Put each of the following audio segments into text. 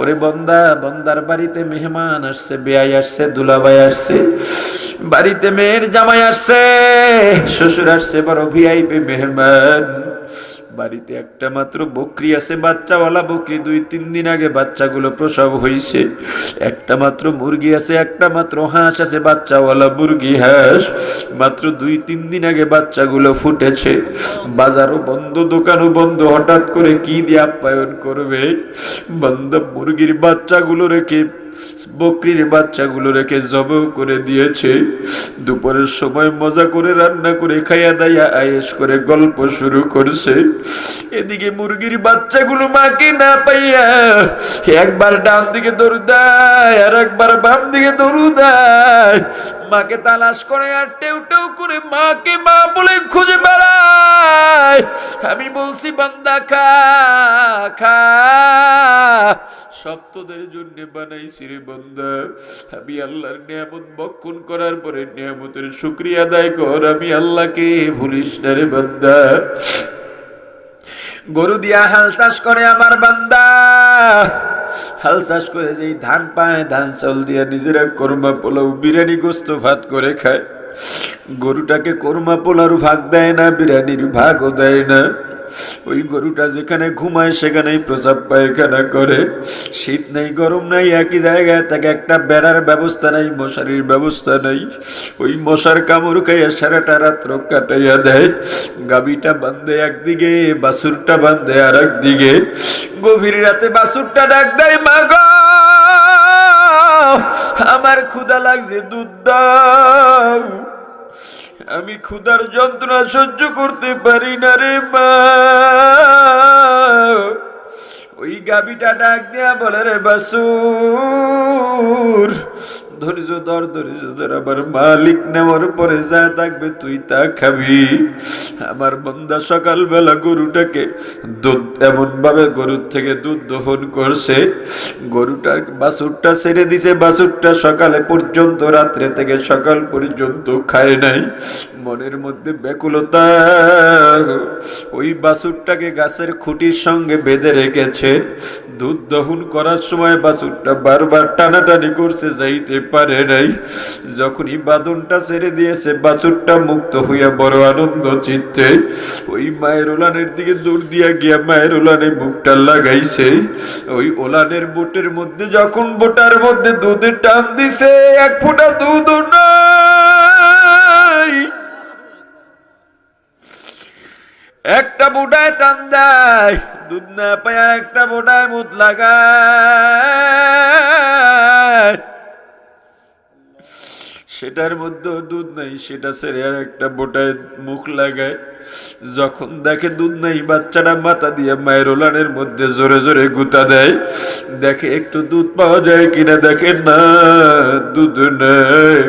ওরে বন্দা, বন্দার বাড়িতে মেহমান আসছে, বেয়াই আসছে দুলাবাই আসছে, বাড়িতে মেয়ের জামাই আসছে, শ্বশুর আসছে, বড় ভিআইপি মেহমান। বাড়িতে একটা মাত্র বকরি আছে, বাচ্চাওয়ালা বকরি, দুই, তিন দিন আগে বাচ্চাগুলো প্রসব হয়েছে একটা মাত্র মুরগি আছে, একটা মাত্র হাঁস আছে, বাচ্চাওয়ালা মুরগি, হাঁস। মাত্র দুই, তিন দিন আগে বাচ্চাগুলো ফুটেছে। বাজারও বন্ধ, দোকানও বন্ধ, হঠাৎ করে কি দিয়ে আপ্যায়ন করবে? বন্ধ মুরগির বাচ্চাগুলো রেখে বকরির বাচ্চাগুলো রেখে জব করে দিয়েছে। দুপুরের সময় মজা করে রান্না করে খাইয়া দাইয়া আয়েস করে গল্প শুরু করছে। এদিকে মুরগির বাচ্চাগুলো মাকে না পাইয়া একবার ডান দিকে দৌড় দেয় আর একবার বাম দিকে দৌড় দেয়। মাকে তালাশ করে আর টেউ টেউ করে মাকে মা বলে খুঁজে বেড়ায়। আমি বলছি, বান্দা, খা খা। সব তোদের জন্য বানাইছি রে বন্ধা, আমি আল্লাহর নিয়ামত বক্ষণ করার পরে নিয়ামতের শুক্রিয়া আদায় কর, আমি আল্লাহকে ভুলিস না রে বন্ধা গরু দিয়া হাল চাষ করে আমার বান্দা। হাল চাষ করে যেই ধান পায়, ধান চাল দিয়া নিজেরা কর্মা পোলাও বিরিয়ানি গোস্ত ভাত করে খায়। গরুটাকে কর্মা পোলার ভাগ দেয় না, বিরিয়ানির ভাগও দেয় না। ওই গরুটা যেখানে ঘুমায় সেখানেই প্রসাব পায়খানা করে। শীত নেই, গরম নাই, একই জায়গায় তাকে একটা বেড়ার ব্যবস্থা নাই, মশারির ব্যবস্থা নাই। ওই মশার কামড় খাইয়া সারাটা রাত্র কাটাইয়া দেয়। গাবিটা বান্ধে একদিকে বাসুরটা বান্ধে আর একদিকে গভীর রাতে বাসুরটা ডাক দেয়, মা গো আমার ক্ষুদা লাগছে, দুধ দাও। আমি ক্ষুদার যন্ত্রণা সহ্য করতে পারি না রে মা। ওই গাবিটা ডাক দেয়া বলে, রে বাসুর ধৈর্য ধর ধৈর্য ধর, আমার মালিক নেওয়ার পরে যা থাকবে তুই তা খাবি। আমার বন্দা সকালবেলা গরুটাকে দুধ এমন ভাবে গরুর থেকে দুধ দহন করছে। গরুটার বাছুরটা ছেড়ে দিছে, বাছুরটা সকালে পর্যন্ত, রাত্রে থেকে সকাল পর্যন্ত খায় নাই। মনের মধ্যে ব্যাকুলতা, ওই বাছুরটাকে গাছের খুঁটির সঙ্গে বেঁধে রেখেছে। দুধ দহন করার সময় বাছুরটা বারবার টানাটানি করছে, যাইতে পারে নাই। যখনই বাদনটা ছেড়ে দিয়েছে, বাছুরটা মুক্ত হইয়া বড় আনন্দ চিত্তে ওই মায়ের ওলানের দিকে দৌড় দিয়া গিয়া মায়ের ওলানে মুখটা লাগাইছে। ওই ওলানের বোটের মধ্যে যখন বোটার মধ্যে দুধের টান দিছে, এক ফোঁটা দুধ একটা বুটায় টান দেয়, দুধ না পায় একটা বুটায় মুত লাগায়। সেটার মধ্যেও দুধ নাই, সেটা ছেড়ে আর একটা বোটায় মুখ লাগায়। যখন দেখে দুধ নাই, বাচ্চাটা মাথা দিয়ে মায়ের ওলানের মধ্যে জোরে জোরে গুতা দেয়। দেখে একটু দুধ পাওয়া যায় কিনা দেখে না, দুধ নেই।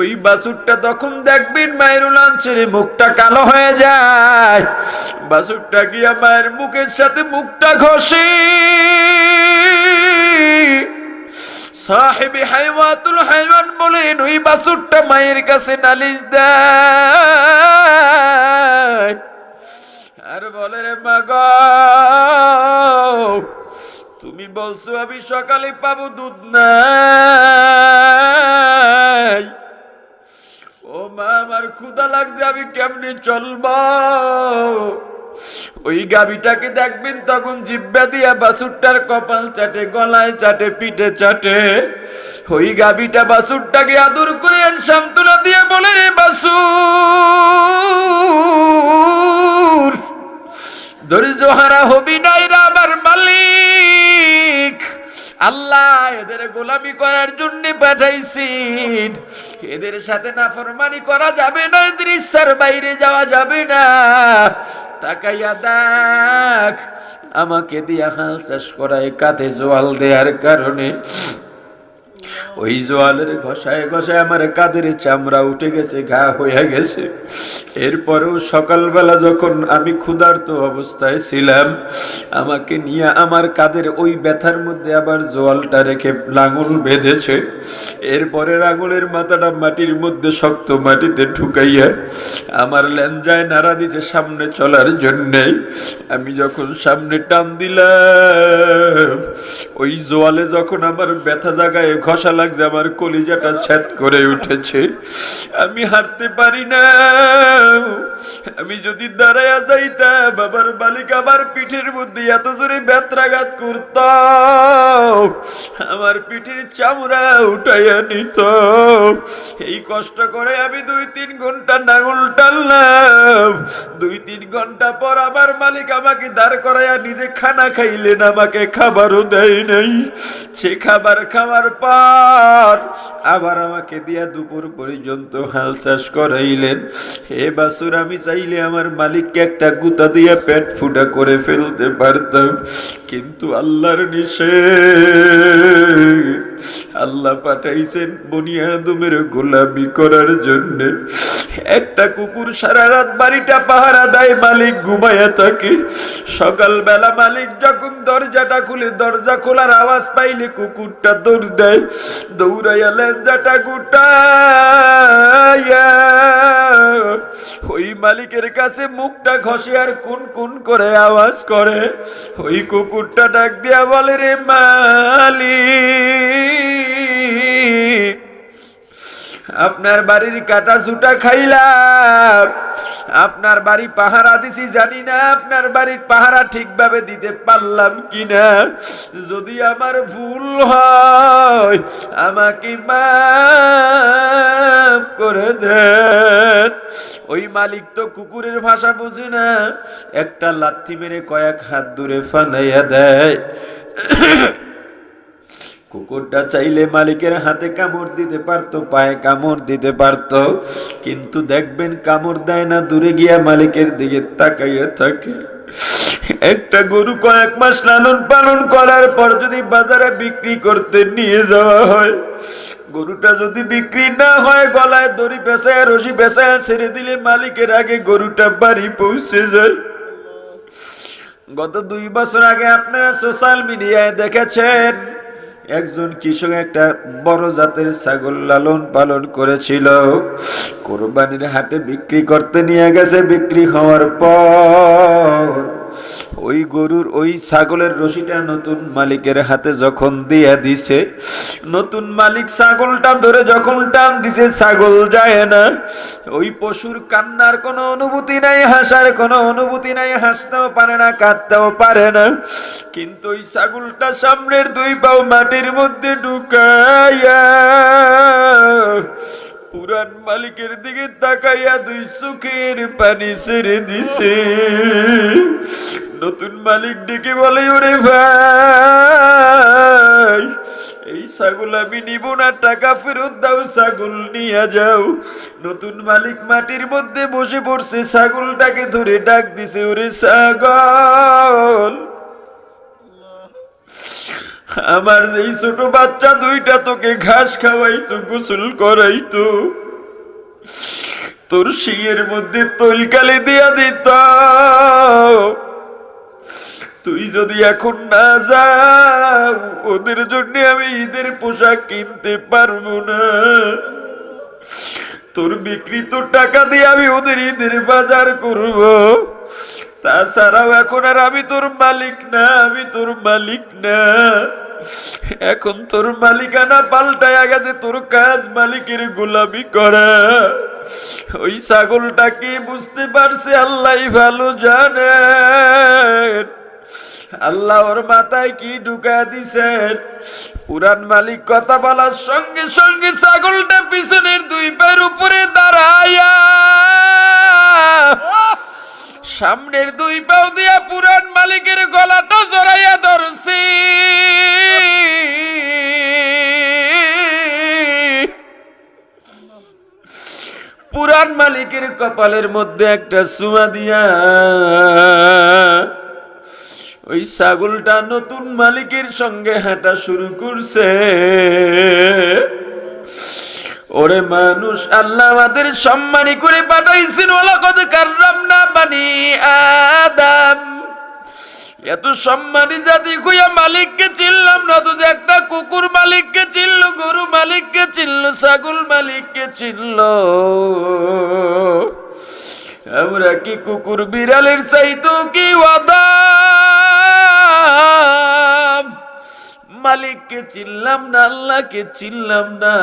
ওই বাছুরটা তখন দেখবেন মায়ের উলান ছেড়ে মুখটা কালো হয়ে যায়। বাছুরটা গিয়া মায়ের মুখের সাথে মুখটা ঘষে। সাহেবি হাইওয়াতুল হাইওয়ান বলেন ওই বাছুরটা মায়ের কাছে নালিশ দেয়। আর বলে রে মাগ, তুমি বলছো আমি সকালে পাবো দুধ নাই। ও মা, আমার ক্ষুদা লাগছে, আমি কেমনে চলবো? ওই গাবিটাকে দেখবেন তখন জিব্বা দিয়া বাসুরটার কপাল চাটে, গলায় চাটে, পিঠে চাটে। ওই গাবিটা বাসুরটাকে আদর করে সান্ত্বনা দিয়ে বলে, রে বাসুর, ধৈর্য হারা হবি নাই রা আমার মালিক। আল্লাহ এদের গোলামি করার জন্য পাঠাইছেন এদের সাথে নাফরমানি করা যাবে না, এদের ইচ্ছার বাইরে যাওয়া যাবে না। তাকাইয়া দেখ, আমাকে দিয়া হাল চাষ করায় কাঁধে জোয়াল দেওয়ার কারণে। ওই জোয়ালের ঘষায় ঘষায় আমার কাদের চামড়া উঠে গেছে, ঘা হয়ে গেছে। এরপরেও সকালবেলা যখন আমি ক্ষুধার্ত অবস্থায় ছিলাম, আমাকে নিয়ে আমার কাদের ওই ব্যথার মধ্যে আবার জোয়ালটা রেখে লাঙল বেঁধেছে। এরপরে লাঙলের মাথাটা মাটির মধ্যে শক্ত মাটিতে ঢুকাইয়া আমার লেঞ্জায় নাড়া দিছে সামনে চলার জন্যে। আমি যখন সামনে টান দিলাম, ওই জোয়ালে যখন আমার ব্যথা জায়গায় ঘষা লাগছে, আমার কলিজাটা ছেদ করে উঠেছে। আমি হাঁটতে পারি না। আমি যদি দাঁড়াইয়া যাইতাম বাবার মালিক আমার পিঠের মধ্যে এত জোরে ব্যত্রাঘাত করত। আমার পিঠের চামড়া উঠাইয়া নিত। এই কষ্ট করে আমি দুই তিন ঘণ্টা নাঙল টানলাম। দুই তিন ঘণ্টা পর আমার মালিক আমাকে দাঁড় করাইয়া নিজে খানা খাইলেন, আমাকে খাবারও দেয় নাই। সে খাবার খাওয়ার পর আবার আমাকে দিয়া দুপুর পর্যন্ত হাল চাষ করাইলেন। হে বাসুর, আমি চাইলে আমার মালিককে একটা গুতা দিয়ে পেট ফুটা করে ফেলতে পারতাম। কিন্তু আল্লাহর নিষে আল্লাহ পাঠাইছেন বনিয়া বনিয়াদমের গোলামি করার জন্য। একটা কুকুর সারা রাত বাড়িটা পাহারা দেয়, মালিক ঘুমায়া থাকে। সকালবেলা মালিক যখন দরজাটা খুলে, দরজা খোলার আওয়াজ পাইলে কুকুরটা দৌড় দেয়। দৌড়াইয়া লেঞ্জাটা গুটাইয়া, ওই মালিকের কাছে মুখটা ঘষে আর কোন কোন করে আওয়াজ করে। ওই কুকুরটা ডাক দিয়া বলে, রে মালিক আপনার বাড়ির কাটা সুটা খাইলাম। আপনার বাড়ি পাহারা দিছি, জানি না আপনার বাড়ির পাহারা ঠিকভাবে দিতে পারলাম কিনা। যদি আমার ভুল হয়, আমাকে মাফ করে দেন। ওই মালিক তো কুকুরের ভাষা বোঝে না। একটা লাথি মেরে কয়েক হাত দূরে ফানাইয়া দেয়। কুকুরটা চাইলে মালিকের হাতে কামড় দিতে পারতো, পায়ে কামড় দিতে পারতো। কিন্তু দেখবেন কামড় দেয় না, দূরে গিয়া মালিকের দিকে তাকাইয়া থাকে। একটা গরু কয়েক মাস লালন পালন করার পর যদি বাজারে বিক্রি করতে নিয়ে যাওয়া হয়, গরুটা যদি বিক্রি না হয়, গলায় দড়ি পেঁচায় রশি পেঁচায় ছেড়ে দিলে মালিকের আগে গরুটা বাড়ি পৌঁছে যায়। গত দুই বছর আগে আপনারা সোশ্যাল মিডিয়ায় দেখেছেন একজন কৃষক একটা বড় জাতের ছাগল লালন পালন করেছিল। কোরবানির হাটে বিক্রি করতে নিয়ে গেছে, বিক্রি হওয়ার পর ওই গরুর, ওই ছাগলের রশিটা নতুন মালিকের হাতে যখন দিয়ে দিছে, নতুন মালিক ছাগলটা ধরে যখন টান দিছে, ছাগল যায় না। ওই পশুর কান্নার কোনো অনুভূতি নাই, হাসার কোনো অনুভূতি নাই, হাসতেও পারে না, কাঁদতেও পারে না। কিন্তু ওই ছাগলটা সামনের দুই পাও মাটির মধ্যে ঢুকাইয়া পুরান মালিকের দিকে তাকাইয়া দুই চোখের পানি ছেড়ে দিছে। নতুন মালিক ডেকে বলে, ওরে ভাই, এই ছাগল আমি নিব না, টাকা ফেরত দাও, ছাগল নিয়ে যাও। নতুন মালিক মাটির মধ্যে বসে পড়ছে, ছাগলটাকে ধরে ডাক দিছে, ওরে ছাগল আমার যেই ছোট বাচ্চা দুইটা তোকে ঘাস খাওয়াইতো, গোসল করাইতো, তোর শিয়ের মধ্যে তৈলকালি দিয়া দিত। তুই যদি এখন না যাও, ওদের জন্য আমি ঈদের পোশাক কিনতে পারব না। তোর বিক্রিত টাকা দিয়ে আমি ওদের ঈদের বাজার করব। তাছাড়াও এখন আর আমি তোর মালিক না, আমি তোর মালিক না। এখন তোর মালিকানা পাল্টায়া গেছে, তোর কাজ মালিকের গোলামি করা। ওই ছাগলটা কি বুঝতে পারছে আল্লাহ ভালো জানে। আল্লাহ ওর মাথায় কি ঢুকা দিছেন? পুরান মালিক কথা বলার সঙ্গে সঙ্গে ছাগলটা পিছনের দুই পায়ের উপরে দাঁড়ায়া। সামনের দুই পাও দিয়া পুরান মালিকের গলাটা পুরান মালিকের কপালের মধ্যে একটা সুয়া দিয়া, ওই ছাগলটা নতুন মালিকের সঙ্গে হাঁটা শুরু করছে। ওরে মানুষ, আল্লাহ আমাদের সম্মানী করে পাঠাইছেন ওলা কত কার্রাম না বানি আদাম এত সম্মানী জাতি খুঁয়া মালিককে চিনলাম না, তো একটা কুকুর মালিককে চিনল, গরু মালিককে চিনল, ছাগল মালিককে চিনল। আমরা কি কুকুর বিড়ালের চাইতো কি ওয়াদাম মালিককে চিনলাম না, আল্লাহকে চিনলাম না।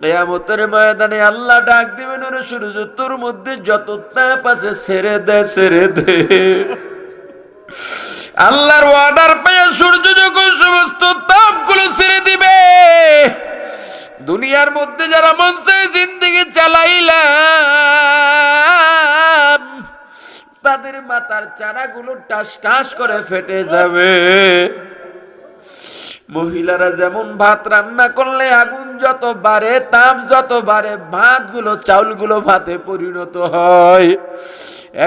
কেয়ামতের ময়দানে আল্লাহ ডাক দিবেন, ওরে সূর্য, তোর মধ্যে যত তাপ আছে ছেড়ে দে ছেড়ে দে। আল্লাহর অর্ডার পেয়ে সূর্য যখন সমস্ত তাপগুলো ছেড়ে দিবে, দুনিয়ার মধ্যে যারা মন চায় জিন্দিগি চালাইলাম, তাদের মাথার চারাগুলো টাস টাস করে ফেটে যাবে। মহিলারা যেমন ভাত রান্না করলে আগুন যত বাড়ে, তাপ যত বাড়ে, ভাতগুলো, চাউলগুলো ভাতে পরিণত হয়।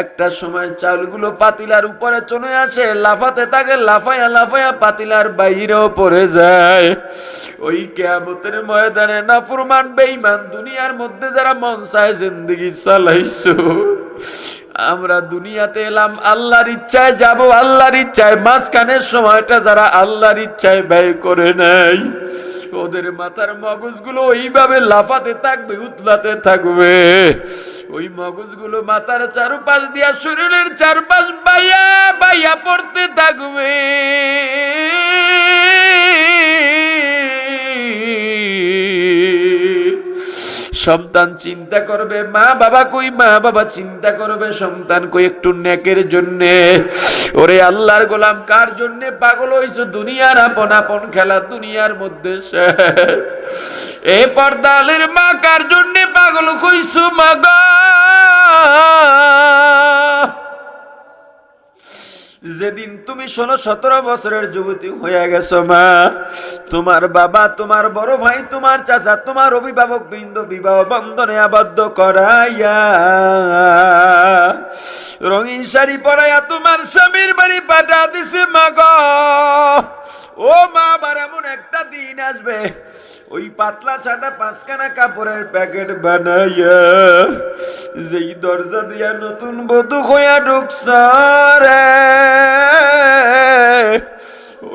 একটা সময় চাউলগুলো পাতিলার উপরে চলে আসে, লাফাতে থাকে, লাফায়া লাফায়া পাতিলার বাইরেও পড়ে যায়। ওই কেয়ামতের ময়দানে নাফরমান, বেঈমান দুনিয়ার মধ্যে যারা মন চায় জিন্দিগি চালাইছো। আমরা দুনিয়াতে এলাম, আল্লাহর ইচ্ছায় যাব, আল্লাহর ইচ্ছায়। মাঝখানের সময়টা যারা আল্লাহর ইচ্ছায় ব্যয় করে নাই ওদের মাথার মগজগুলো ওইভাবে লাফাতে থাকবে, উতলাতে থাকবে। ওই মগজগুলো মাথার চারপাশ দিয়া শরীরের চারপাশ বাইয়া বাইয়া পড়তে থাকবে। সন্তান চিন্তা করবে, মা বাবা কই? মা বাবা চিন্তা করবে সন্তান কই একটু নেকের জন্য। ওরে আল্লাহর গোলাম, কার জন্য পাগল হইছো? দুনিয়ার আপন আপন খেলা দুনিয়ার মধ্যে। এ পর্দালের মা, কার জন্য পাগল হইছো মা গো? যেদিন তুমি ষোলো সতেরো বছরের যুবতী হয়ে গেছো মা। তোমার বাবা, তোমার বড় ভাই, তোমার চাচা, তোমার অভিভাবক বৃন্দ বিবাহ বন্ধনে আবদ্ধ করাইয়া। রঙিন শাড়ি পরাইয়া তোমার স্বামীর বাড়ি পাঠা দিছে মা গো। ও মা, আবার এমন একটা দিন আসবে। ওই পাতলা সাদা পাঁচখানা কাপড়ের প্যাকেট বানাইয়া যেই দরজা দিয়া নতুন বধু হইয়া ঢুকছ রে।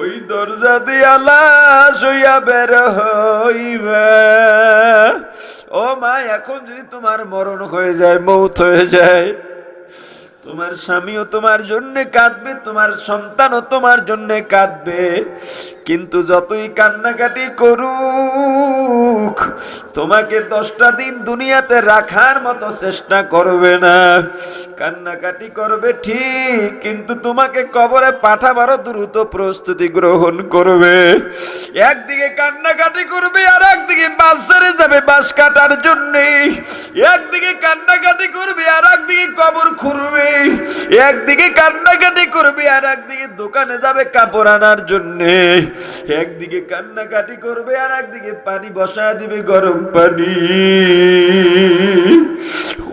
ওই দরজা দিয়া লাশ হইয়া বের হইবে। ও মা, এখন যদি তোমার মরণ হয়ে যায়, মৌত হয়ে যায় তোমার স্বামীও তোমার জন্য কাঁদবে, তোমার সন্তানও তোমার জন্য কাঁদবে। কিন্তু যতই কান্নাকাটি করুক, তোমাকে দশটা দিন দুনিয়াতে রাখার মতো চেষ্টা করবে না। কান্নাকাটি করবে ঠিক, কিন্তু তোমাকে কবরে পাঠাবারও দ্রুত প্রস্তুতি গ্রহণ করবে। একদিকে কান্নাকাটি করবে আর একদিকে বাস ছেড়ে যাবে বাস কাটার জন্য একদিকে কান্নাকাটি করবে আর একদিকে কবর খুঁড়বে। একদিকে কান্নাকাটি করবে আর একদিকে দোকানে যাবে কাপড় আনার জন্য। একদিকে কান্নাকাটি করবে আর একদিকে পানি বসায় দিবে গরম পানি।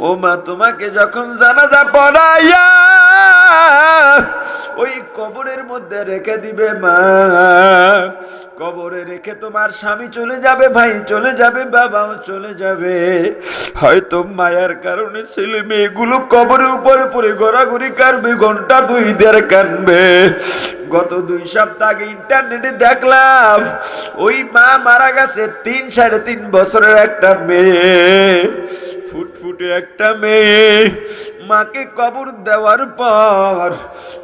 ও মা, তোমাকে যখন জানাজা পড়াইয়া ওই কবরের মধ্যে রেখে দিবে মা। কবরে রেখে তোমার স্বামী চলে যাবে, ভাই চলে যাবে, বাবাও চলে যাবে। হয়তো মায়ার কারণে ছেলে মেয়েগুলো কবরের উপরে পড়ে ঘোরাঘুরি কাটবে, ঘণ্টা দুই দেড় কানবে। গত দুই সপ্তাহ আগে ইন্টারনেটে দেখলাম, ওই মা মারা গেছে তিন, সাড়ে তিন বছরের একটা মেয়ে। ফুটফুটে একটা মেয়ে। মাকে কবর দেওয়ার পর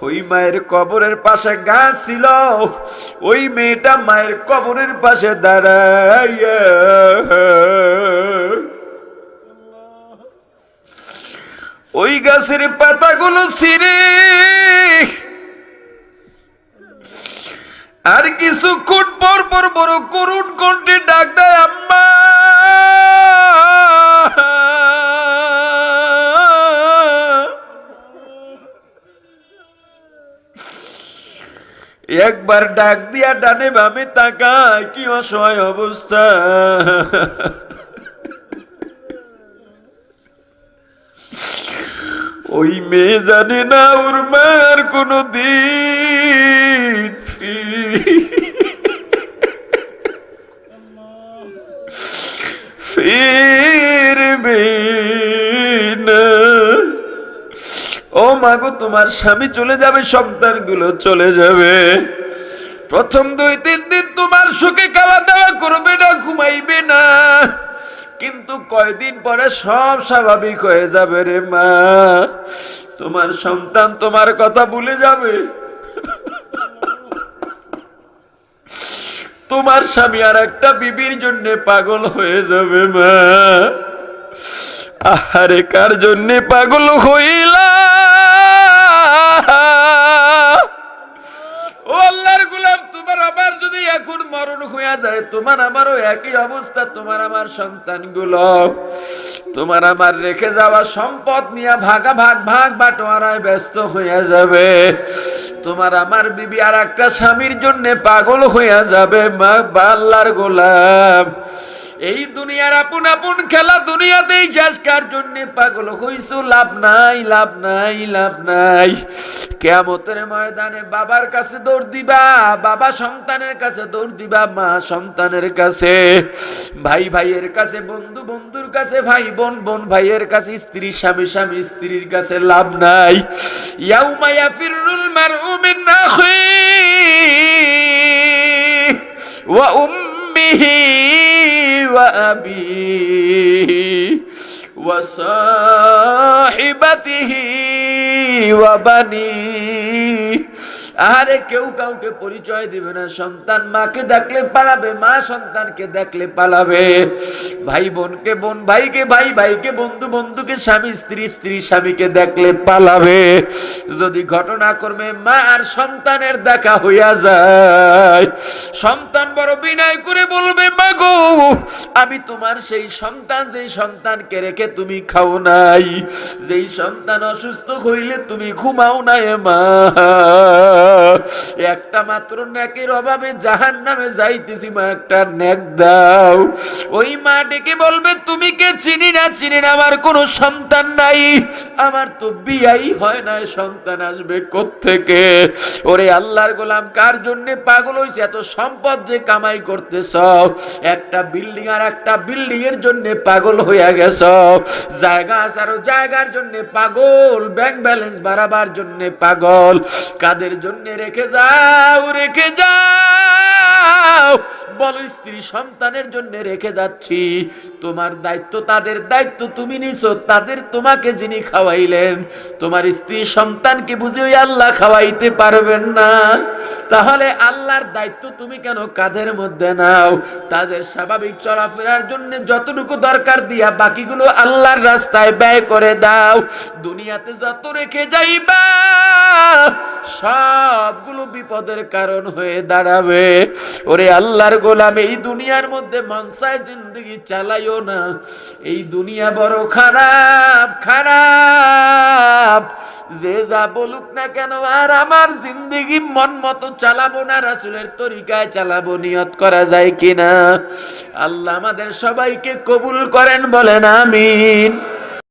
ওই মায়ের কবরের পাশে গাছ ছিল। ওই মেয়েটা মায়ের কবরের পাশে দাঁড়াইয়া। ওই গাছের পাতাগুলো ছিঁড়ে। আর কিছুক্ষণ পর পর বড় করুণ কণ্ঠে ডাক দেয়, আম্মা! একবার ডাক দিয়া ডানে বামে তাকায়, কি অসহায় অবস্থা। ওই মেয়ে জানে না ওর মার কোনো দিন মাগো, তোমার স্বামী চলে যাবে, সন্তানগুলো চলে যাবে। প্রথম দুই, তিন দিন তোমার সুখে খাওয়া দাওয়া করবে না, ঘুমাইবে না। কিন্তু কয়দিন পরে সব স্বাভাবিক হয়ে যাবে রে মা। তোমার সন্তান তোমার কথা ভুলে যাবে। তোমার স্বামী আর একটা বিবির জন্য পাগল হয়ে যাবে মা। আহারে, কার জন্য পাগল হইলা? এখন মরণ হইয়া যায়, তোমার আমারও একই অবস্থা, তোমার আমার সন্তানগুলো। তোমার আমার রেখে যাওয়া সম্পদ নিয়ে ভাগা ভাগ ভাগ বাটোয়ারায় ব্যস্ত হইয়া যাবে। তোমার আমার বিবি আর একটা স্বামীর জন্য পাগল হইয়া যাবে, মা বাল্লার গোলাম। এই দুনিয়ার আপন আপন খেলা দুনিয়াতেই যাসকার জন্য পাগল হইছো? লাভ নাই লাভ নাই লাভ নাই। কেমতের ময়দানে বাবার কাছে দৌড় দিবা, বাবা সন্তানের কাছে দৌড় দিবা, মা সন্তানের কাছে। ভাই ভাইয়ের কাছে, বন্ধু বন্ধুর কাছে, ভাই বোন বোন ভাইয়ের কাছে, স্ত্রী স্বামী স্বামী স্ত্রীর কাছে লাভ নাই। ইয়াউমা ইয়াফিরুল মারউ মিন আখিহি ওয়া উম্মিহি। وأبيه وصاحبته وبنيه আরে কেউ কাউকে পরিচয় দিবে না। সন্তান মাকে দেখলে পালাবে, মা সন্তানকে দেখলে পালাবে। ভাই বোনকে বোন, ভাইকে ভাই, ভাইকে বন্ধু, বন্ধুকে স্বামী, স্ত্রী স্ত্রী স্বামীকে দেখলে পালাবে। যদি ঘটনা করবে মা আর সন্তানের দেখা হইয়া যায়, সন্তান বড় বিনয় করে বলবে, মা গো, আমি তোমার সেই সন্তান, যেই সন্তানকে রেখে তুমি খাও নাই। যেই সন্তান অসুস্থ হইলে তুমি ঘুমাও না এ মা। একটা মাত্র নেকের অভাবে জাহান নামে যাইতেছি মা, একটা নেক দাও। ওই মা ডেকে বলবে, তুমি কে? চিনি না? চিনি না, আমার কোনো সন্তান নাই। আমার তো বিয়াই হয় না সন্তান আসবে থেকে ওরে আল্লাহর গোলাম, কার জন্য পাগল হইছে? এত সম্পদ যে কামাই করতেছ, একটা বিল্ডিং আর একটা বিল্ডিং এর জন্য পাগল হইয়া গেছ। জায়গা আরও জায়গার জন্য পাগল, ব্যাংক ব্যালেন্স বাড়াবার জন্য পাগল। কাদের জন্য রেখে যাও রেখে যাও। বলো, স্ত্রী সন্তানের জন্য রেখে যাচ্ছি। তোমার দায়িত্ব, তাদের দায়িত্ব তুমি নিছো, তাদের তোমাকে যিনি খাওয়াইলেন, তোমার স্ত্রী সন্তানকে বুঝে ওই আল্লাহ খাওয়াইতে পারবেন না। তাহলে আল্লাহর দায়িত্ব তুমি কেন কাঁধের মধ্যে নাও? তাদের স্বাভাবিক চলাফেরার জন্য যতটুকু দরকার দিয়া বাকিগুলো আল্লাহর রাস্তায় ব্যয় করে দাও। দুনিয়াতে যত রেখে যাইবা সবগুলো বিপদের কারণ হয়ে দাঁড়াবে। ওরে আল্লাহর গোলাম, এই দুনিয়ার মধ্যে মনসায় জিন্দগি চালাইও না। এই দুনিয়া বড় খারাপ খারাপ। যে যা বলুক না কেন, আর আমার জিন্দগি মন মতো চালাবো না, রাসুলের তরিকায় চালাবো, নিয়ত করা যায় কিনা? আল্লাহ আমাদের সবাইকে কবুল করেন, বলেন আমিন।